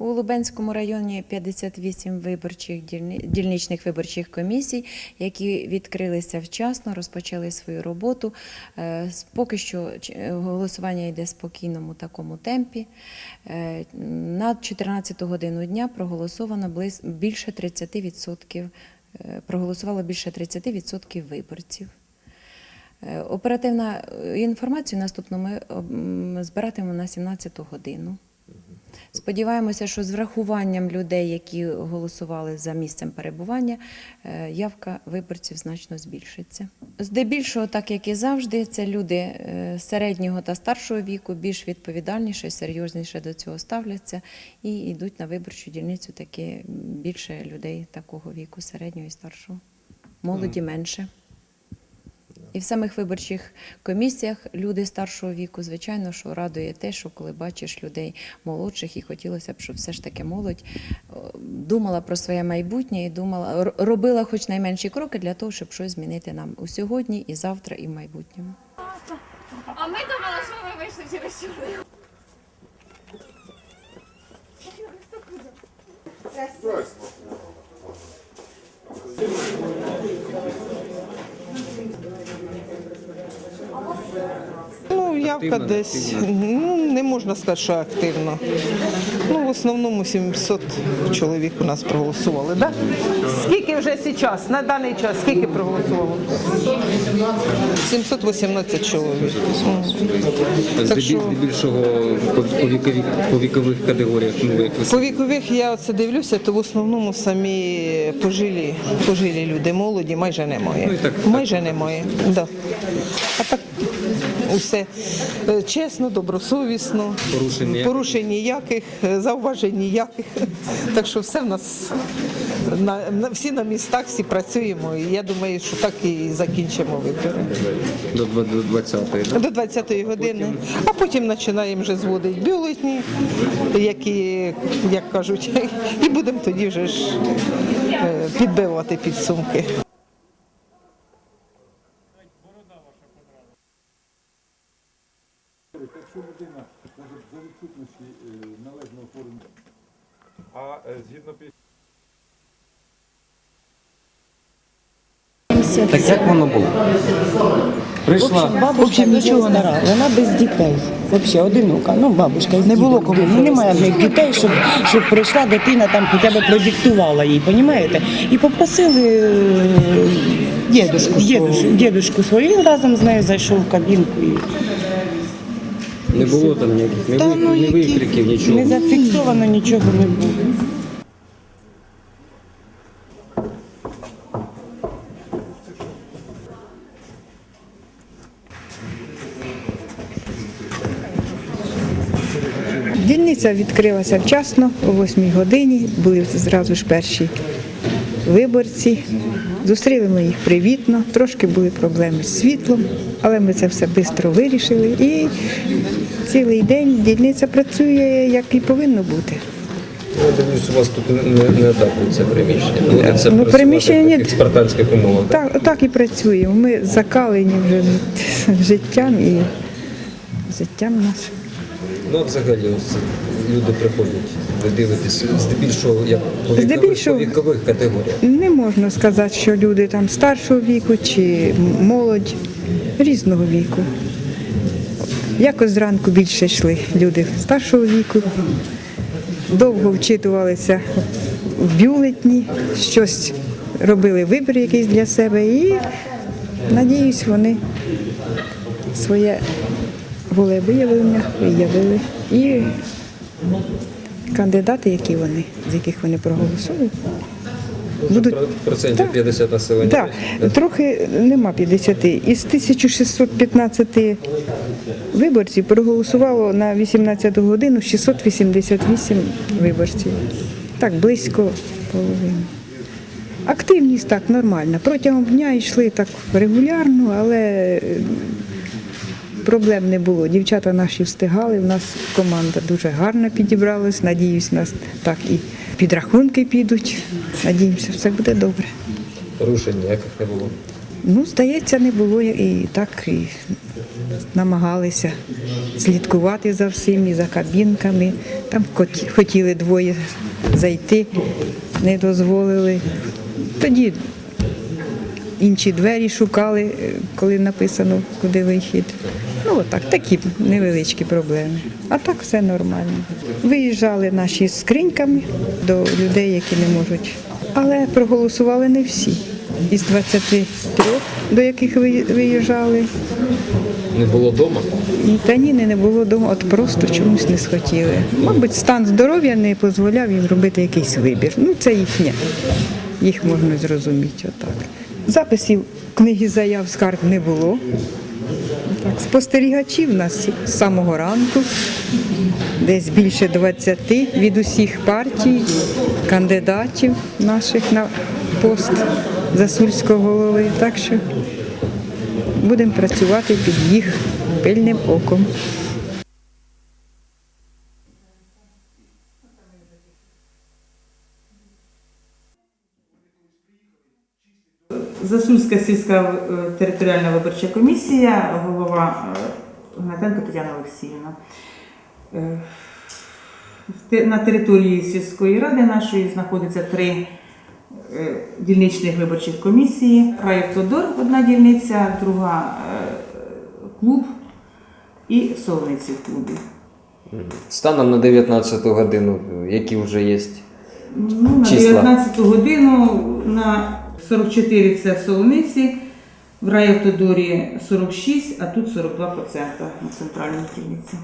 У Лубенському районі 58 виборчих дільничних виборчих комісій, які відкрилися вчасно, розпочали свою роботу. Е, Поки що е, голосування йде в спокійному такому темпі. Е, На 14 годину дня проголосовано більше 30%, е, проголосувало більше 30% виборців. Оперативна е, інформацію наступну ми збиратимемо на 17 годину. Сподіваємося, що з врахуванням людей, які голосували за місцем перебування, е, явка виборців значно збільшиться. Здебільшого, так як і завжди, це люди е, середнього та старшого віку, більш відповідальніше, серйозніше до цього ставляться і йдуть на виборчу дільницю таки більше людей такого віку, середнього і старшого. Молоді менше. І в самих виборчих комісіях люди старшого віку, звичайно, що радує те, що коли бачиш людей молодших, і хотілося б, щоб все ж таки молодь думала про своє майбутнє і думала, робила хоч найменші кроки для того, щоб щось змінити нам у сьогодні, і завтра, і в майбутньому. А ми думали, що ви вийшли через чорний. Ну, Активно, десь, активно? ну, не можна сказати, що активно. Ну, в основному 700 чоловік у нас проголосували, да? Скільки вже зараз, на даний час, скільки проголосувало? 718 чоловік. Здебільшого по, по, вікових категоріях, ну По вікових я оце дивлюся, то в основному самі пожилі, пожилі люди, молоді майже немає. Ну, так- майже немає. Да. А так усе е, чесно, добросовісно, Порушень ніяких? порушень ніяких, е, зауважень ніяких. Так що все в нас на, на всі на містах, всі працюємо. І я думаю, що так і закінчимо вибори. до, два- 20-ї. Да? До 20-ї години, а потім починаємо вже зводити бюлетні, які, як кажуть, і будемо тоді вже ж е, підбивати підсумки. Якщо людина може за відсутності е, належного форму, а е, згідно пі- Так як воно було? Прийшла. Бабушка нічого не рада, вона без дітей. Взагалі одинока. Ну, бабушка не було кому. Ну, немає в них дітей, щоб, щоб прийшла дитина там хоча б продиктувала їй, розумієте? І попросили е, дідушку, дідушку, дідушку свою. Він разом з нею зайшов в кабінку. І... Не було там ніяких, не, ви, ну, не які- викриків, нічого. Не зафіксовано нічого не було. Дільниця відкрилася вчасно, о 8 годині. Були зразу ж перші виборці. Зустріли ми їх привітно. Трошки були проблеми з світлом, але ми це все швидко вирішили. І цілий день дільниця працює, як і повинно бути. Я дивлюсь, у вас тут не, не адаптується приміщення. Доводиться Ну, приміщення в таких спартанських умовах. да? Так, так і працюємо. Ми закалені вже життям і життям нашим. Ну, а взагалі, ось люди приходять, ви дивитесь, здебільшого, як по вікових, Здебільшого- по вікових категоріях. Не можна сказати, що люди там старшого віку чи молодь різного віку. Якось зранку більше йшли люди старшого віку, довго вчитувалися в бюлетні, щось робили вибір якийсь для себе і, надіюсь, вони своє волевиявлення виявили. І кандидати, які вони, з яких вони проголосують, будуть Процентів 50 населення. так, трохи нема 50. Із 1615 виборців проголосувало на 18 годину 688 виборців. Так, близько половини. Активність так нормальна. Протягом дня йшли так регулярно, але проблем не було. Дівчата наші встигали. У нас команда дуже гарно підібралась. Надіюсь, нас так і підрахунки підуть. Надіємося, все буде добре. Порушень ніяких не було. Ну, здається, не було і так і намагалися слідкувати за всім і за кабінками. Там хотіли двоє зайти, не дозволили. Тоді інші двері шукали, е, коли написано, куди вихід. Ну, отак, такі невеличкі проблеми. А так все нормально. Виїжджали наші з скриньками до людей, які не можуть. Але проголосували не всі. Із 23, до яких ви- виїжджали, Не було вдома? та ні, не було вдома, от просто чомусь не схотіли. Мабуть, стан здоров'я не дозволяв їм робити якийсь вибір. Ну, це їхнє. Їх можна зрозуміти отак. Записів книги заяв скарг не було. Так, спостерігачів у нас з самого ранку, десь більше 20 від усіх партій, кандидатів наших на пост засульського голови. Так що будемо працювати під їх пильним оком. Засульська сільська е, територіальна виборча комісія, голова е, Гнатенко Тетяна Олексіївна. Е, На території сільської ради нашої знаходиться три дільничних виборчих комісії. Райавтодор одна дільниця, друга клуб і Солниці в клубі. Станом на 19 годину, які вже є. Ну, на 19 годину на 44 це в Солониці, в Райавтодорі 46, а тут 42% на центральній дільниці.